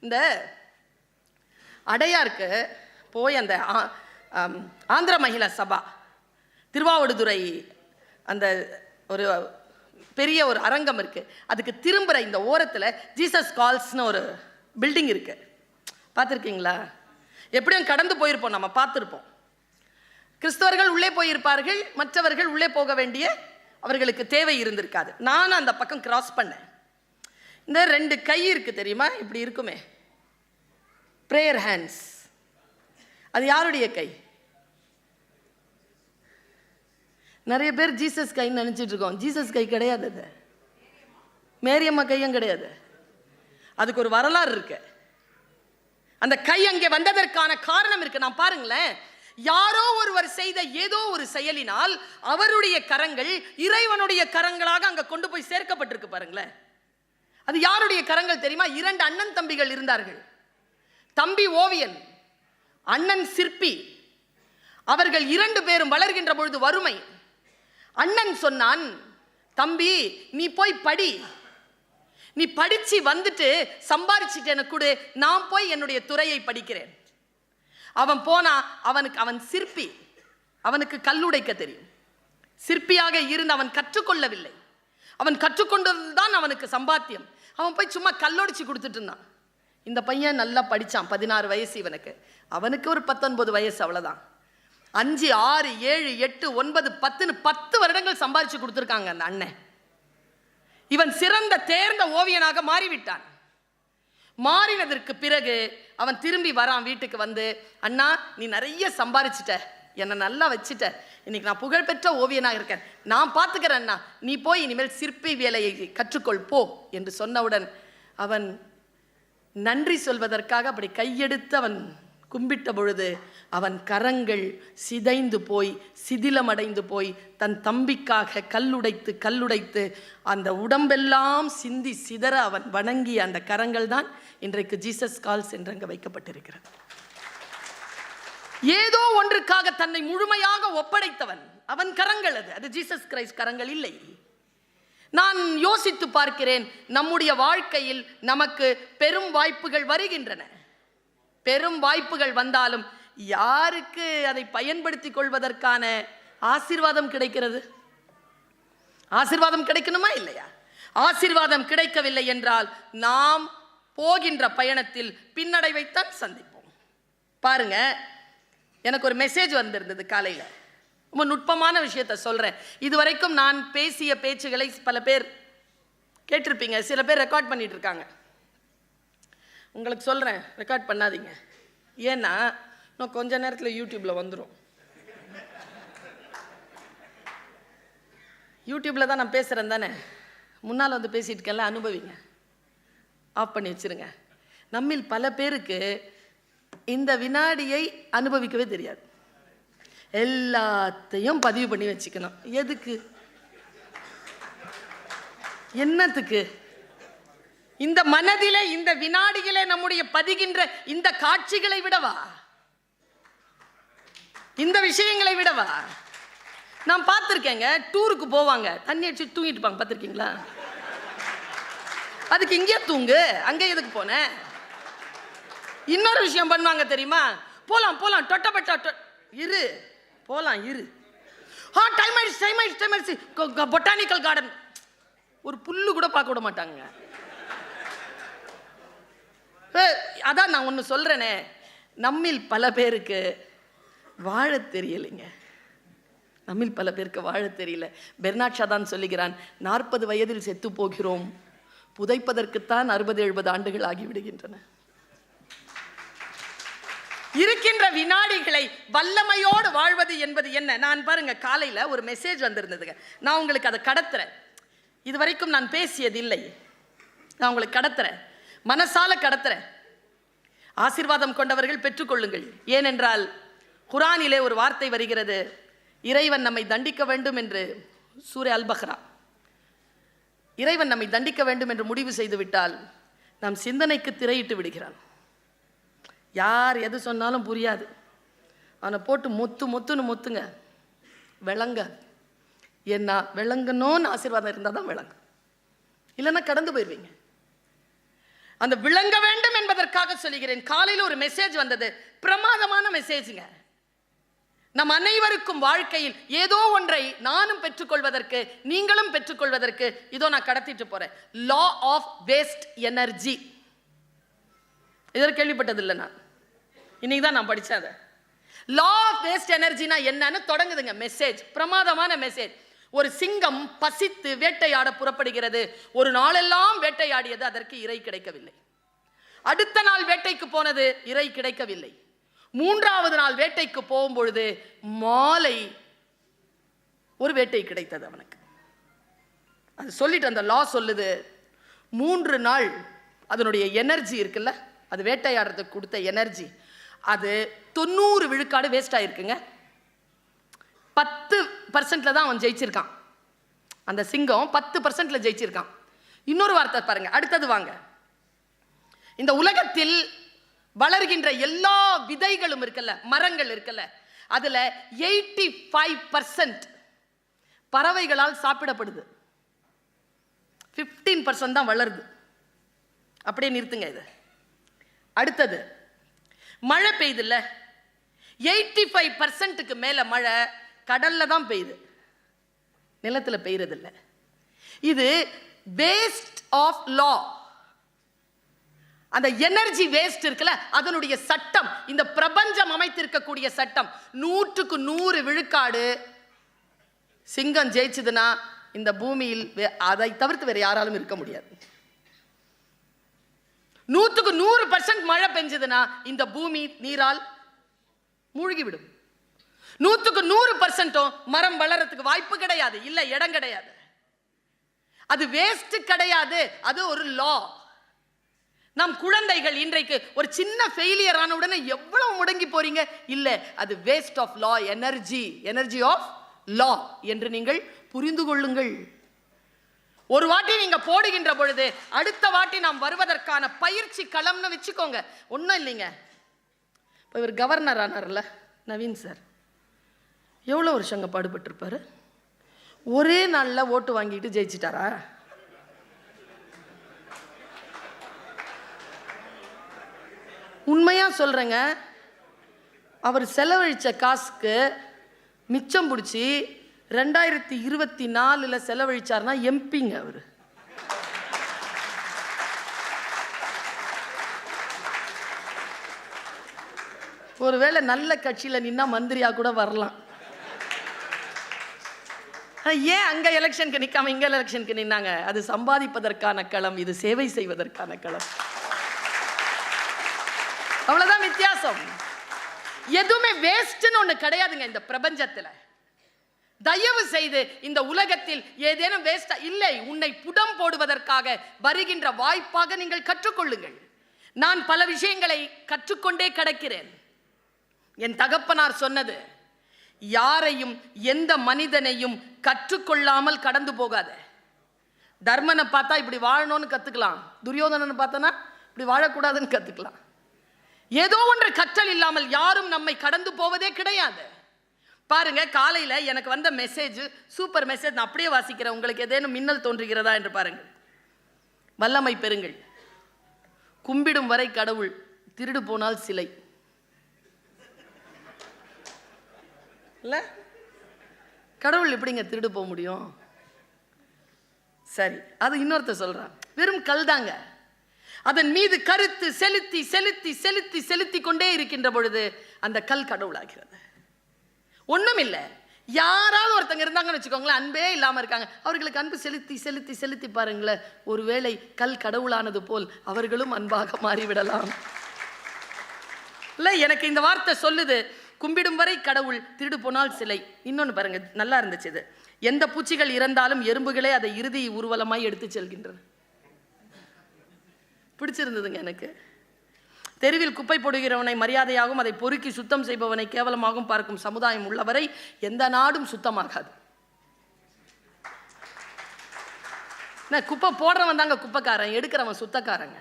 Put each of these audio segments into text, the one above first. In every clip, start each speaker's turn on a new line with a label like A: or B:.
A: இந்த அடையாருக்கு போய் அந்த ஆ- ஆந்திர மகிழா சபா திருவாவடுதுறை அந்த ஒரு பெரிய ஒரு அரங்கம் இருக்குது அதுக்கு திரும்புகிற இந்த ஓரத்தில் ஜீசஸ் கால்ஸ்னு ஒரு பில்டிங் இருக்குது பார்த்துருக்கீங்களா? எப்படியும் கடந்து போயிருப்போம் நம்ம பார்த்துருப்போம். கிறிஸ்தவர்கள் உள்ளே போயிருப்பார்கள் மற்றவர்கள் உள்ளே போக வேண்டிய அவர்களுக்கு தேவை இருந்திருக்காது. நான் அந்த பக்கம் கிராஸ் பண்ணேன். இந்த ரெண்டு கை இருக்குது தெரியுமா? இப்படி இருக்குமே. ப்ரேயர் ஹேண்ட்ஸ் அது யாருடைய கை? நிறைய பேர் ஜீசஸ் கைன்னு நினச்சிட்டு இருக்கோம். ஜீசஸ் கை கிடையாது அது. மேரியம்மா கையும் கிடையாது. அதுக்கு ஒரு வரலாறு இருக்கு. அந்த கை அங்கே வந்ததற்கான காரணம் இருக்கு. நான் பாருங்களேன். யாரோ ஒருவர் செய்த ஏதோ ஒரு செயலினால் அவருடைய கரங்கள் இறைவனுடைய கரங்களாக அங்கே கொண்டு போய் சேர்க்கப்பட்டிருக்கு பாருங்களேன். அது யாருடைய கரங்கள் தெரியுமா? இரண்டு அண்ணன் தம்பிகள் இருந்தார்கள். தம்பி ஓவியன் அண்ணன் சிற்பி. அவர்கள் இரண்டு பேரும் வளர்கின்ற பொழுது வறுமை. அண்ணன் சொன்னான் தம்பி நீ போய் படி. நீ படிச்சு வந்துட்டு சம்பாரிச்சிட்டு எனக்கு கொடு. நான் போய் என்னுடைய துறையை படிக்கிறேன். அவன் போனா அவனுக்கு அவன் சிற்பி அவனுக்கு கல்லுடைக்க தெரியும். சிற்பியாக இருந்து அவன் கற்றுக்கொள்ளவில்லை. அவன் கற்றுக்கொண்டதுதான் அவனுக்கு சம்பாத்தியம். அவன் போய் சும்மா கல்லொடிச்சு கொடுத்துட்டு இருந்தான். இந்த பையன் நல்லா படித்தான் பதினாறு வயசு இவனுக்கு. அவனுக்கு ஒரு பத்தொன்பது வயசு அவ்வளோதான் அஞ்சு ஆறு ஏழு எட்டு ஒன்பது பத்துன்னு பத்து வருடங்கள் சம்பாரிச்சு கொடுத்துருக்காங்க அந்த அண்ணன். இவன் சிறந்த தேர்ந்த ஓவியனாக மாறிவிட்டான். மாறினதற்கு பிறகு அவன் திரும்பி வரான் வீட்டுக்கு வந்து அண்ணா நீ நிறைய சம்பாரிச்சிட்ட. என்னை நல்லா வச்சுட்ட. இன்னைக்கு நான் புகழ்பெற்ற ஓவியனாக இருக்கேன். நான் பார்த்துக்கிறேன் அண்ணா. நீ போய் இனிமேல் சிற்பி வேலையை கற்றுக்கொள் போ என்று சொன்னவுடன் அவன் நன்றி சொல்வதற்காக அப்படி கையெடுத்து அவன் கும்பிட்ட பொழுது அவன் கரங்கள் சிதைந்து போய் சிதிலமடைந்து போய் தன் தம்பிக்காக கல்லுடைத்து கல்லுடைத்து அந்த உடம்பெல்லாம் சிந்தி சிதற அவன் வணங்கிய அந்த கரங்கள் தான் இன்றைக்கு ஜீசஸ் கால்ஸ் என்று அங்கே வைக்கப்பட்டிருக்கிறது. ஏதோ ஒன்றுக்காக தன்னை முழுமையாக ஒப்படைத்தவன். அவன் கரங்கள் அது. அது ஜீசஸ் கிரைஸ்ட் கரங்கள் இல்லை. நான் யோசித்து பார்க்கிறேன் நம்முடைய வாழ்க்கையில் நமக்கு பெரும் வாய்ப்புகள் வருகின்றன. பெரும் வாய்ப்புகள் வந்தாலும் யாருக்கு அதை பயன்படுத்திக் கொள்வதற்கான ஆசீர்வாதம் கிடைக்கிறது? ஆசீர்வாதம் கிடைக்கணுமா இல்லையா? ஆசீர்வாதம் கிடைக்கவில்லை என்றால் நாம் போகின்ற பயணத்தில் பின்னடைவைத்தான் சந்திப்போம். பாருங்க எனக்கு ஒரு மெசேஜ் வந்திருந்தது காலையில். ரொம்ப நுட்பமான விஷயத்த சொல்கிறேன் இதுவரைக்கும் நான் பேசிய பேச்சுகளை பல பேர் கேட்டிருப்பீங்க. சில பேர் ரெக்கார்ட் பண்ணிட்டு இருக்காங்க உங்களுக்கு சொல்கிறேன் ரெக்கார்ட் பண்ணாதீங்க. ஏன்னா இன்னும் கொஞ்ச நேரத்தில் யூடியூப்பில் வந்துடும் யூடியூப்பில் தான் நான் பேசுகிறேன் தானே? முன்னால் வந்து பேசிட்டு இருக்கேன்ல அனுபவிங்க. ஆஃப் பண்ணி வச்சிருங்க. நம்மில் பல பேருக்கு இந்த வினாடியை அனுபவிக்கவே தெரியாது. எல்லாத்தையும் பதிவு பண்ணி வச்சுக்கணும். எதுக்கு? என்னத்துக்கு? இந்த மனதிலே இந்த வினாடிகளே நம்முடைய பதிகின்ற இந்த காட்சிகளை விடவா? இந்த விஷயங்களை விடவா? நான் பார்த்துருக்கேங்க டூருக்கு போவாங்க. தண்ணி அடிச்சு தூங்கிட்டு இருப்பாங்க பார்த்துருக்கீங்களா? அதுக்கு இங்கே தூங்கு அங்கே எதுக்கு போனேன் இன்னொரு விஷயம் பண்ணுவாங்க தெரியுமா? போலாம் போலாம் தொட்டப்பட்டா இரு போலாம் இரு. ஆ டைம் ஆயிடுச்சு டைம் ஆயிடுச்சு டைம் ஆயிடுச்சு. பொட்டானிக்கல் கார்டன் ஒரு புல்லு கூட பார்க்க விட மாட்டாங்க. அதான் நான் ஒன்று சொல்கிறேனே நம்மில் பல பேருக்கு வாழ தெரியலைங்க. நம்மில் பல பேருக்கு வாழத் தெரியல. பெர்னாட்சா தான் சொல்லுகிறான் நாற்பது வயதில் செத்து போகிறோம். புதைப்பதற்குத்தான் அறுபது எழுபது ஆண்டுகள் ஆகிவிடுகின்றன. இருக்கின்ற வினாடிகளை வல்லமையோடு வாழ்வது என்பது என்ன? நான் பாருங்க காலையில் ஒரு மெசேஜ் வந்திருந்ததுங்க. நான் உங்களுக்கு அதை கடத்துறேன். இதுவரைக்கும் நான் பேசியதில்லை. நான் உங்களுக்கு கடத்துறேன். மனசால கடத்துறேன். ஆசீர்வாதம் கொண்டவர்கள் பெற்றுக்கொள்ளுங்கள். ஏனென்றால் குரானிலே ஒரு வார்த்தை வருகிறது. இறைவன் நம்மை தண்டிக்க வேண்டும் என்று சூரிய அல்பஹ்ரா இறைவன் நம்மை தண்டிக்க வேண்டும் என்று முடிவு செய்துவிட்டால் நாம் நம் சிந்தனைக்கு திரையிட்டு விடுகிறான். யார் எது சொன்னாலும் புரியாது. அவனை போட்டு மொத்து மொத்துன்னு மொத்துங்க. விளங்க. என்ன விளங்கணும்னு ஆசீர்வாதம் இருந்தால் தான் விளங்கும். இல்லைன்னா கடந்து போயிடுவீங்க அந்த விளங்க வேண்டும் என்பதற்காக சொல்லுகிறேன். காலையில் ஒரு மெசேஜ் வந்தது. பிரமாதமான மெசேஜுங்க நம் அனைவருக்கும் வாழ்க்கையில் ஏதோ ஒன்றை நானும் பெற்றுக்கொள்வதற்கு நீங்களும் பெற்றுக்கொள்வதற்கு இதோ நான் கடத்திட்டு போறேன். லா ஆஃப் வேஸ்ட் எனர்ஜி இதில் கேள்விப்பட்டதில்லை நான். இன்னைக்கு தான் நான் படித்தேன் அதை. லா ஆஃப் வேஸ்ட் எனர்ஜினா என்னன்னு தொடங்குதுங்க மெசேஜ் பிரமாதமான மெசேஜ் ஒரு சிங்கம் பசித்து வேட்டையாட புறப்படுகிறது. ஒரு நாளெல்லாம் வேட்டையாடியது அதற்கு இறை கிடைக்கவில்லை. அடுத்த நாள் வேட்டைக்கு போனது இறை கிடைக்கவில்லை. மூன்றாவது நாள் வேட்டைக்கு போகும் பொழுது மாலை ஒரு வேட்டை கிடைத்தது அவனுக்கு. அது சொல்லிட்டு அந்த லா சொல்லுது மூன்று நாள் அதனுடைய எனர்ஜி இருக்குல்ல அது வேட்டையாடுறதுக்கு கொடுத்த எனர்ஜி அது தொண்ணூறு விழுக்காடு வேஸ்ட் ஆயிருக்குங்க. பத்து பர்சன்ட்ல தான் அவன் ஜெயிச்சிருக்கான். அந்த சிங்கம் பத்து பர்சன்ட்ல ஜெயிச்சிருக்கான். இன்னொரு வார்த்தை பாருங்க. அடுத்தது வாங்க. இந்த உலகத்தில் வளர்கின்ற எல்லா விதைகளும் இருக்குல்ல மரங்கள் இருக்குல்ல அதுல எயிட்டி ஃபைவ் பர்சன்ட் பறவைகளால் சாப்பிடப்படுது. ஃபிஃப்டீன் பர்சன்ட் தான் வளருது. அப்படியே நிறுத்துங்க இது. அடுத்தது மழை பெய்யுதுல்ல எயிட்டி ஃபைவ் பர்சன்ட்டுக்கு மேலே மழை கடல்ல தான் பெய்யுது. நிலத்தில் பெய்யறதில்ல. இது வேஸ்ட் ஆஃப் லா அந்த எனர்ஜி வேஸ்ட் இருக்குல்ல அதனுடைய சட்டம் இந்த பிரபஞ்சம் அமைத்திருக்கக்கூடிய சட்டம். நூற்றுக்கு நூறு விழுக்காடு சிங்கம் ஜெயிச்சதுன்னா இந்த பூமியில் அதை தவிர்த்து வேறு யாராலும் இருக்க முடியாது. நூற்றுக்கு நூறு பர்சன்ட் மழை பெஞ்சதுன்னா இந்த பூமி நீரால் மூழ்கிவிடும். நூற்றுக்கு நூறு பர்சன்ட்டும் மரம் வளரத்துக்கு வாய்ப்பு கிடையாது. இல்லை இடம் கிடையாது. அது வேஸ்ட் கிடையாது. அது ஒரு லா நம் குழந்தைகள் இன்றைக்கு ஒரு சின்ன ஃபெயிலியர் ஆன உடனே எவ்வளவு முடங்கி போறீங்க? இல்ல அது waste of law energy energy of law என்று நீங்கள் புரிந்து கொள்ளுங்கள். ஒரு வாட்டி நீங்க போடுகின்ற பொழுது அடுத்த வாட்டி நாம் வருவதற்கான பயிற்சி களம்னு வச்சுக்கோங்க. ஒன்றும் இல்லைங்க. இப்போ இவர் கவர்னர் ஆனார்ல நவீன் சார் எவ்வளோ வருஷங்க பாடுபட்டிருப்பாரு? ஒரே நாளில் ஓட்டு வாங்கிட்டு ஜெயிச்சிட்டாரா? உண்மையாக சொல்கிறேங்க அவர் செலவழித்த காசுக்கு மிச்சம் பிடிச்சி ரெண்டாயிரத்தி இருபத்தி நாலில் செலவழிச்சார்னா எம்பிங்க அவர். ஒருவேளை நல்ல கட்சியில் நின்னா மந்திரியா கூட வரலாம். ஏன் அங்கே எலெக்ஷனுக்கு நிற்காம இங்கே எலெக்ஷனுக்கு நின்னாங்க? அது சம்பாதிப்பதற்கான களம் இது சேவை செய்வதற்கான களம். அவ்வளோதான் வித்தியாசம். எதுவுமே வேஸ்ட்னு ஒண்ணு கிடையாதுங்க இந்த பிரபஞ்சத்தில். தயவு செய்து இந்த உலகத்தில் ஏதேனும் வேஸ்டா இல்லை உன்னை புடம் போடுவதற்காக வருகின்ற வாய்ப்பாக நீங்கள் கற்றுக்கொள்ளுங்கள். நான் பல விஷயங்களை கற்றுக்கொண்டே கிடக்கிறேன். என் தகப்பனார் சொன்னது யாரையும் எந்த மனிதனையும் கற்றுக்கொள்ளாமல் கடந்து போகாத. தர்மனை பார்த்தா இப்படி வாழணும்னு கற்றுக்கலாம் துரியோதனனை பார்த்தனா இப்படி வாழக்கூடாதுன்னு கற்றுக்கலாம் ஏதோ ஒன்று கற்றல் இல்லாமல் யாரும் நம்மை கடந்து போவதே கிடையாது. பாருங்க காலையில் எனக்கு வந்த மெசேஜ் சூப்பர் மெசேஜ் நான் அப்படியே வாசிக்கிறேன். உங்களுக்கு ஏதேனும் மின்னல் தோன்றுகிறதா என்று பாருங்கள். வல்லமை பெறுங்கள். கும்பிடும் வரை கடவுள் திருடு போனால் சிலை. இல்லை? கடவுள் எப்படிங்க திருடு போக முடியும்? சரி அது இன்னொருத்தர் சொல்கிறான் வெறும் கல் தாங்க. அதன் மீது கருத்து செலுத்தி செலுத்தி செலுத்தி செலுத்தி கொண்டே இருக்கின்ற பொழுது அந்த கல் கடவுளாகிறது. ஒன்றும் இல்லை யாராவது ஒருத்தங்க இருந்தாங்கன்னு வச்சுக்கோங்களேன் அன்பே இல்லாமல் இருக்காங்க. அவர்களுக்கு அன்பு செலுத்தி செலுத்தி செலுத்தி பாருங்களேன். ஒருவேளை கல் கடவுளானது போல் அவர்களும் அன்பாக மாறிவிடலாம். இல்லை எனக்கு இந்த வார்த்தை சொல்லுது. கும்பிடும் வரை கடவுள் திருடு போனால் சிலை. இன்னொன்று பாருங்க நல்லா இருந்துச்சு இது. எந்த பூச்சிகள் இறந்தாலும் எறும்புகளே அதை இறுதி ஊர்வலமாய் எடுத்து செல்கின்றன. பிடிச்சிருந்ததுங்க எனக்கு. தெருவில் குப்பை போடுகிறவனை மரியாதையாகவும் அதை பொறுக்கி சுத்தம் செய்பவனை கேவலமாகவும் பார்க்கும் சமுதாயம் உள்ளவரை எந்த நாடும் சுத்தமாகாது. குப்பை போடுறவன் தாங்க குப்பைக்காரன் எடுக்கிறவன் சுத்தக்காரங்க.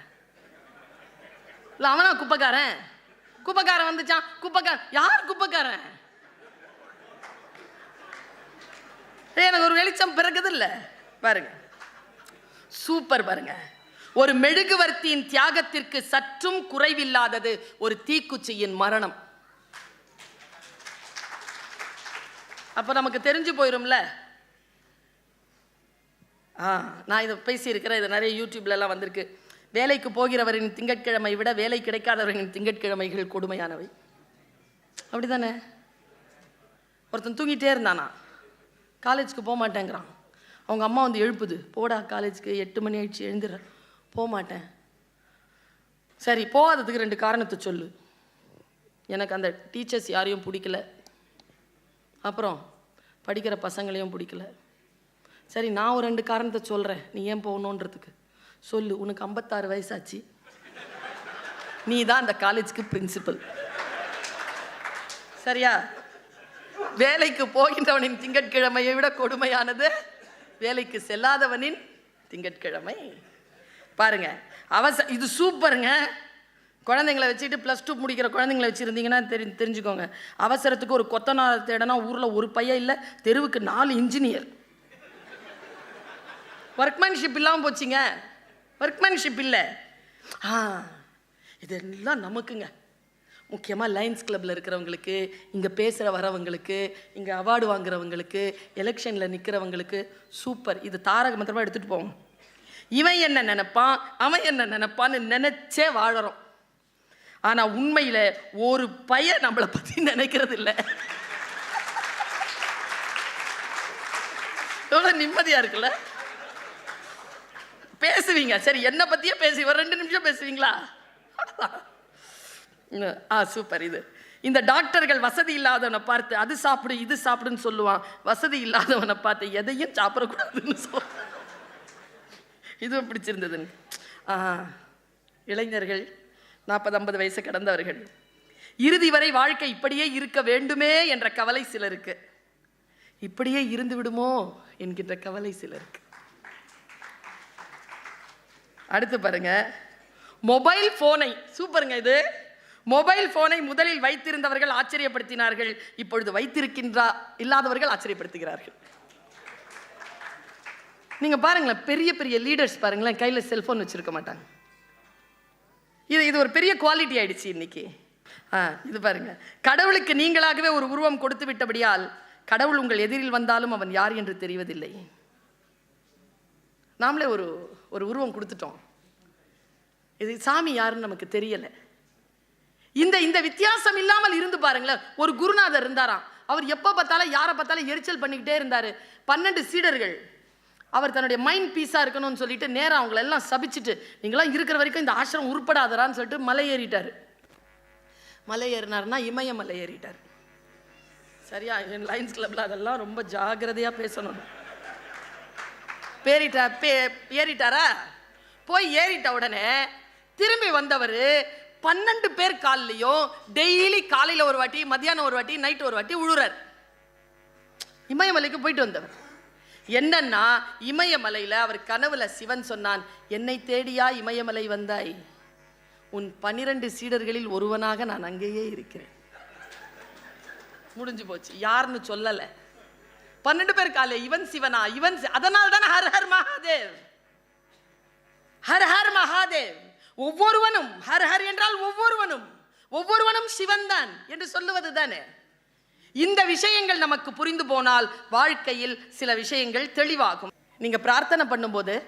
A: இல்லை அவனா குப்பைக்காரன்? குப்பைக்காரன் வந்துச்சான் குப்பைக்காரன் யார் குப்பைக்காரன்? ஏய், எனக்கு ஒரு வெளிச்சம் பிறகுது இல்லை? பாருங்க. சூப்பர் பாருங்க. ஒரு மெழுகுவர்த்தியின் தியாகத்திற்கு சற்றும் குறைவில்லாதது ஒரு தீக்குச்சியின் மரணம். அப்ப நமக்கு தெரிஞ்சு போயிரும்ல? ஆ நான் இதை பேசியிருக்கிறேன். இது நிறைய யூடியூப்லலாம் வந்திருக்கு. வேலைக்கு போகிறவரின் திங்கட்கிழமை விட வேலை கிடைக்காதவரின் திங்கட்கிழமைகள் கொடுமையானவை. அப்படிதானே? ஒருத்தன் தூங்கிட்டே இருந்தானா? காலேஜுக்கு போக மாட்டேங்கிறான் அவங்க அம்மா வந்து எழுப்புது. போடா காலேஜுக்கு எட்டு மணி ஆயிடுச்சு எழுந்துடுற போக மாட்டேன் சரி போகாததுக்கு ரெண்டு காரணத்தை சொல்லு. எனக்கு அந்த டீச்சர்ஸ் யாரையும் பிடிக்கல. அப்புறம் படிக்கிற பசங்களையும் பிடிக்கல. சரி நான் ஒரு ரெண்டு காரணத்தை சொல்கிறேன் நீ ஏன் போகணுன்றதுக்கு. சொல்லு உனக்கு ஐம்பத்தாறு வயசாச்சு. நீ தான் அந்த காலேஜுக்கு பிரின்சிபல் சரியா? வேலைக்கு போகின்றவனின் திங்கட்கிழமையை விட கொடுமையானது வேலைக்கு செல்லாதவனின் திங்கட்கிழமை. பாருங்க. அவச இது சூப்பருங்க. குழந்தைங்கள வச்சுட்டு ப்ளஸ் டூ முடிக்கிற குழந்தைங்கள வச்சுருந்தீங்கன்னா தெரி தெரிஞ்சுக்கோங்க. அவசரத்துக்கு ஒரு கொத்தனார் தேடனா ஊரில் ஒரு பையன் இல்லை தெருவுக்கு நாலு இன்ஜினியர் ஒர்க்மேன்ஷிப் இல்லாமல் போச்சுங்க. ஒர்க்மேன்ஷிப் இல்லை. ஆ இதெல்லாம் நமக்குங்க. முக்கியமாக லைன்ஸ் கிளப்பில் இருக்கிறவங்களுக்கு இங்கே பேசுகிற வரவங்களுக்கு இங்கே அவார்டு வாங்குறவங்களுக்கு எலெக்ஷனில் நிற்கிறவங்களுக்கு சூப்பர். இது தாரக மந்திரமாக எடுத்துகிட்டு போவோம். இவன் என்ன நினைப்பான்? அவன் என்ன நினைப்பான்னு நினைச்சே வாழறோம். ஆனால் உண்மையில் ஒரு பையன் நம்மளை பற்றி நினைக்கிறது இல்லை. எவ்வளோ நிம்மதியாக இருக்குல்ல? பேசுவீங்க. சரி என்னை பற்றியே பேசி. ஒரு ரெண்டு நிமிஷம் பேசுவீங்களா? ஆ சூப்பர். இது. இந்த டாக்டர்கள் வசதி இல்லாதவனை பார்த்து அது சாப்பிடு இது சாப்பிடுன்னு சொல்லுவான். வசதி இல்லாதவனை பார்த்து எதையும் சாப்பிடக்கூடாதுன்னு சொல்லுவான் இதுவும் பிடிச்சிருந்ததுன்னு. ஆஹா இளைஞர்கள் நாற்பது ஐம்பது வயசு கடந்தவர்கள். இறுதி வரை வாழ்க்கை இப்படியே இருக்க வேண்டுமே என்ற கவலை சிலருக்கு. இப்படியே இருந்து விடுமோ என்கின்ற கவலை சிலருக்கு. அடுத்து பாருங்க. மொபைல் போனை சூப்பருங்க இது. மொபைல் போனை முதலில் வைத்திருந்தவர்கள் ஆச்சரியப்படுத்தினார்கள் இப்பொழுது வைத்திருக்கின்றா இல்லாதவர்கள் ஆச்சரியப்படுத்துகிறார்கள். நீங்கள் பாருங்களேன் பெரிய பெரிய லீடர்ஸ் பாருங்களேன் கையில் செல்ஃபோன் வச்சுருக்க மாட்டாங்க. இது இது ஒரு பெரிய குவாலிட்டி ஆயிடுச்சு இன்னைக்கு. ஆ இது பாருங்க. கடவுளுக்கு நீங்களாகவே ஒரு உருவம் கொடுத்து விட்டபடியால் கடவுள் உங்கள் எதிரில் வந்தாலும் அவன் யார் என்று தெரிவதில்லை. நாமளே ஒரு ஒரு உருவம் கொடுத்துட்டோம். இது சாமி யாருன்னு நமக்கு தெரியலை. இந்த இந்த வித்தியாசம் இல்லாமல் இருந்து பாருங்களேன் ஒரு குருநாதர் இருந்தாராம். அவர் எப்போ பார்த்தாலும் யாரை பார்த்தாலும் எரிச்சல் பண்ணிக்கிட்டே இருந்தார். பன்னெண்டு சீடர்கள். அவர் தன்னுடைய மைண்ட் பீஸாக இருக்கணும்னு சொல்லிட்டு நேராக அவங்கள எல்லாம் சபிச்சுட்டு நீங்களாம் இருக்கிற வரைக்கும் இந்த ஆசிரம் உருப்படாதரான்னு சொல்லிட்டு மலை ஏறிட்டார். மலை ஏறினார்னா இமய மலை ஏறிட்டார். சரியா? என் லைன்ஸ் கிளப்ல அதெல்லாம் ரொம்ப ஜாக்கிரதையாக பேசணும். பேரிட்டா பே ஏறிட்டாரா? போய் ஏறிட்ட உடனே திரும்பி வந்தவர் பன்னெண்டு பேர் கால்லையும் டெய்லி காலையில் ஒரு வாட்டி மத்தியானம் ஒரு வாட்டி நைட் ஒரு வாட்டி உழுறார். இமயமலைக்கு போயிட்டு வந்தவர். என்னன்னா இமயமலையில் அவர் கனவுல சிவன் சொன்னான் என்னை தேடியா இமயமலை வந்தாய்? உன் பனிரெண்டு சீடர்களில் ஒருவனாக நான் அங்கேயே இருக்கிறேன். முடிஞ்சு போச்சு. யாருன்னு சொல்லலை. பன்னெண்டு பேர் கால இவன் சிவனா? இவன் சி- அதனால் தான் ஹர் ஹர் மகாதேவ். ஹர் ஹர் மகாதேவ். ஒவ்வொருவனும் ஹர் ஹர் என்றால் ஒவ்வொருவனும் ஒவ்வொருவனும் சிவன் தான் என்று சொல்லுவது தானே இந்த விஷயங்கள் நமக்கு புரிந்து போனால் வாழ்க்கையில் சில விஷயங்கள் தெளிவாகும். நீங்க பிரார்த்தனை பண்ணும்போது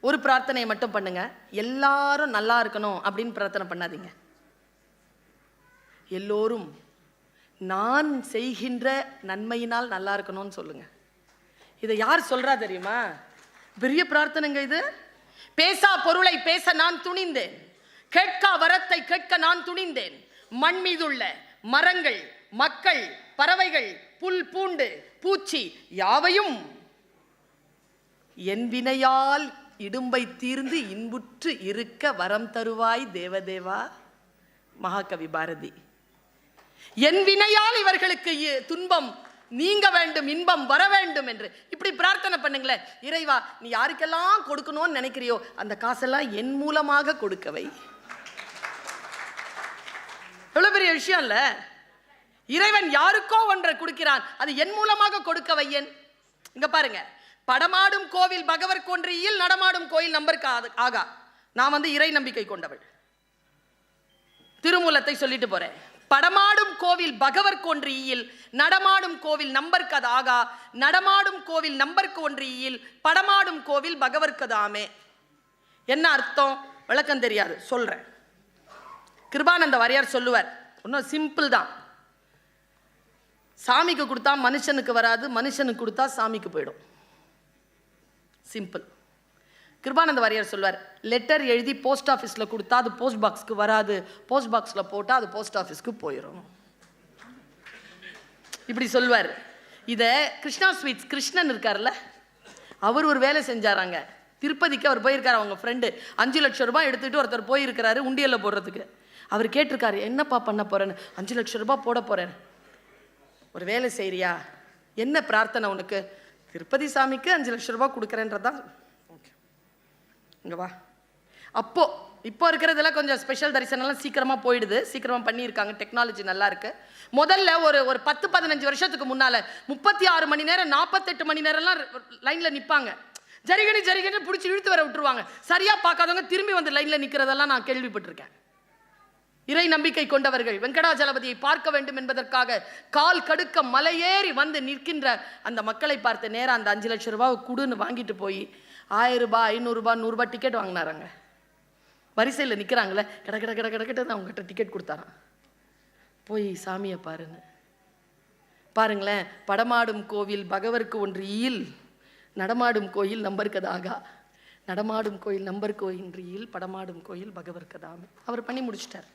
A: ஒரு பிரார்த்தனையை மட்டும் பண்ணுங்க. எல்லாரும் நல்லா இருக்கணும் அப்படின்னு பிரார்த்தனை பண்ணாதீங்க. எல்லோரும் நான் செய்கின்ற நன்மையினால் நல்லா இருக்கணும்னு சொல்லுங்க. இதை யார் சொல்றா தெரியுமா? பெரிய பிரார்த்தனைங்க இது. பேசா பொருளை பேச நான் துணிந்தேன். கேட்கா வரத்தை கேட்க நான் துணிந்தேன். மண் மீதுள்ள மரங்கள் மக்கள் பறவைகள் புல் பூண்டு பூச்சி யாவையும் என் வினையால் இடும்பை தீர்ந்து இன்புற்று இருக்க வரம் தருவாய் தேவதேவா? மகாகவி பாரதி. என் வினையால் இவர்களுக்கு துன்பம் நீங்க வேண்டும் இன்பம் வர வேண்டும் என்று இப்படி பிரார்த்தனை பண்ணுங்களேன். இறைவா நீ யாருக்கெல்லாம் கொடுக்கணும்னு நினைக்கிறியோ அந்த காசெல்லாம் என் மூலமாக கொடுக்கவை. எவ்வளவு பெரிய விஷயம் இல்ல? இறைவன் யாருக்கோ ஒன்றை கொடுக்கிறான். அது என் மூலமாக கொடுக்க வையன். இங்க பாருங்க. படமாடும் கோவில் பகவர் கொன்றியில் நடமாடும் கோயில் நம்பருக்கு ஆகா. நான் வந்து இறை நம்பிக்கை கொண்டவள். திருமூலத்தை சொல்லிட்டு போறேன். படமாடும் கோவில் பகவர் கொன்றியில் நடமாடும் கோவில் நம்பர்க்கது ஆகா. நடமாடும் கோவில் நம்பர்க்கு ஒன்றியில் படமாடும் கோவில் பகவர்க்கதாமே என்ன அர்த்தம்? விளக்கம் தெரியாது. சொல்றேன். கிருபானந்த வாரியார் சொல்லுவார். இன்னும் சிம்பிள் தான். சாமிக்கு கொடுத்தா மனுஷனுக்கு வராது மனுஷனுக்கு கொடுத்தா சாமிக்கு போயிடும். சிம்பிள் கிருபானந்த வாரியார் சொல்வார் லெட்டர் எழுதி போஸ்ட் ஆஃபீஸில் கொடுத்தா அது போஸ்ட் பாக்ஸ்க்கு வராது. போஸ்ட் பாக்ஸில் போட்டால் அது போஸ்ட் ஆஃபீஸ்க்கு போயிடும் இப்படி சொல்வார். இதை கிருஷ்ணா ஸ்வீட்ஸ் கிருஷ்ணன் இருக்கார்ல அவர் ஒரு வேலை செஞ்சாராங்க. திருப்பதிக்கு அவர் போயிருக்காரு அவங்க ஃப்ரெண்டு அஞ்சு லட்சம் ரூபாய் எடுத்துகிட்டு ஒருத்தர் போயிருக்கிறாரு உண்டியலில் போடுறதுக்கு. அவர் கேட்டிருக்காரு என்னப்பா பண்ண போகிறேன்னு அஞ்சு லட்சம் ரூபாய் போட போகிறேன் ஒரு வேலை செய்றியா? என்ன பிரார்த்தனை உனக்கு? திருப்பதி சாமிக்கு அஞ்சு லட்சம் ரூபாய் கொடுக்குறேன்றதான் ஓகே. இங்க வா. அப்போ இப்போ இருக்கிறதெல்லாம் கொஞ்சம் ஸ்பெஷல் தரிசனம்லாம் சீக்கிரமா போயிடுது. சீக்கிரமா பண்ணியிருக்காங்க. டெக்னாலஜி நல்லா இருக்கு. முதல்ல ஒரு ஒரு பத்து பதினஞ்சு வருஷத்துக்கு முன்னால முப்பத்தி ஆறு மணி நேரம் நாற்பத்தெட்டு மணி நேரம்லாம் லைன்ல நிப்பாங்க. ஜரிகணி ஜரிகணி பிடிச்சி இழுத்து வர விட்டுருவாங்க. சரியா பார்க்காதவங்க திரும்பி வந்து லைன்ல நிக்கிறதெல்லாம் நான் கேள்விப்பட்டிருக்கேன். இறை நம்பிக்கை கொண்டவர்கள் வெங்கடாஜலபதியை பார்க்க வேண்டும் என்பதற்காக கால் கடுக்க மலையேறி வந்து நிற்கின்ற அந்த மக்களை பார்த்து நேரம் அந்த அஞ்சு லட்சம் ரூபாவை குடுன்னு வாங்கிட்டு போய் ஆயிரம் ரூபாய் ஐநூறுரூபா நூறுரூபா டிக்கெட் வாங்கினாராங்க. வரிசையில் நிற்கிறாங்களே கிட கிட கிட கிட அவங்ககிட்ட டிக்கெட் கொடுத்தாராம். போய் சாமியை பாருன்னு. பாருங்களேன் படமாடும் கோவில் பகவருக்கு ஒன்று ஈல் நடமாடும் கோயில் நம்பர்க்கதாகா நடமாடும் கோயில் நம்பர் கோயின்றியில் படமாடும் கோயில் பகவர்க்கதாமே அவர் பண்ணி முடிச்சிட்டார்.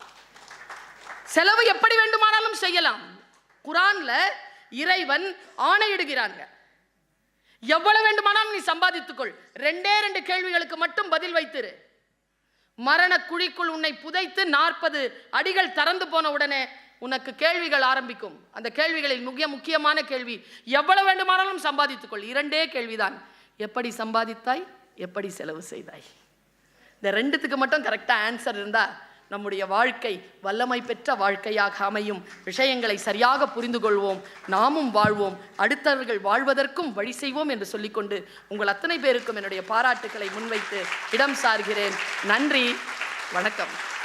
A: செலவு எப்படி வேண்டுமானாலும் செய்யலாம். குரான்ல இறைவன் ஆணையிடுகிறாங்க. எவ்வளவு வேண்டுமானாலும் நீ சம்பாதித்துக்கொள். ரெண்டே ரெண்டு கேள்விகளுக்கு மட்டும் பதில் வைத்திரு. மரண குழிக்குள் உன்னை புதைத்து நாற்பது அடிகள் திறந்து போன உடனே உனக்கு கேள்விகள் ஆரம்பிக்கும். அந்த கேள்விகளில் மிக முக்கியமான கேள்வி எவ்வளவு வேண்டுமானாலும் சம்பாதித்துக்கொள். இரண்டே கேள்விதான். எப்படி சம்பாதித்தாய்? எப்படி செலவு செய்தாய்? இந்த ரெண்டுத்துக்கு மட்டும் கரெக்டாக ஆன்சர் இருந்தால் நம்முடைய வாழ்க்கை வல்லமை பெற்ற வாழ்க்கையாக அமையும். விஷயங்களை சரியாக புரிந்து கொள்வோம் நாமும் வாழ்வோம். அடுத்தவர்கள் வாழ்வதற்கும் வழி செய்வோம் என்று சொல்லிக்கொண்டு உங்கள் அத்தனை பேருக்கும் என்னுடைய பாராட்டுக்களை முன்வைத்து இடம் சார்கிறேன். நன்றி. வணக்கம்.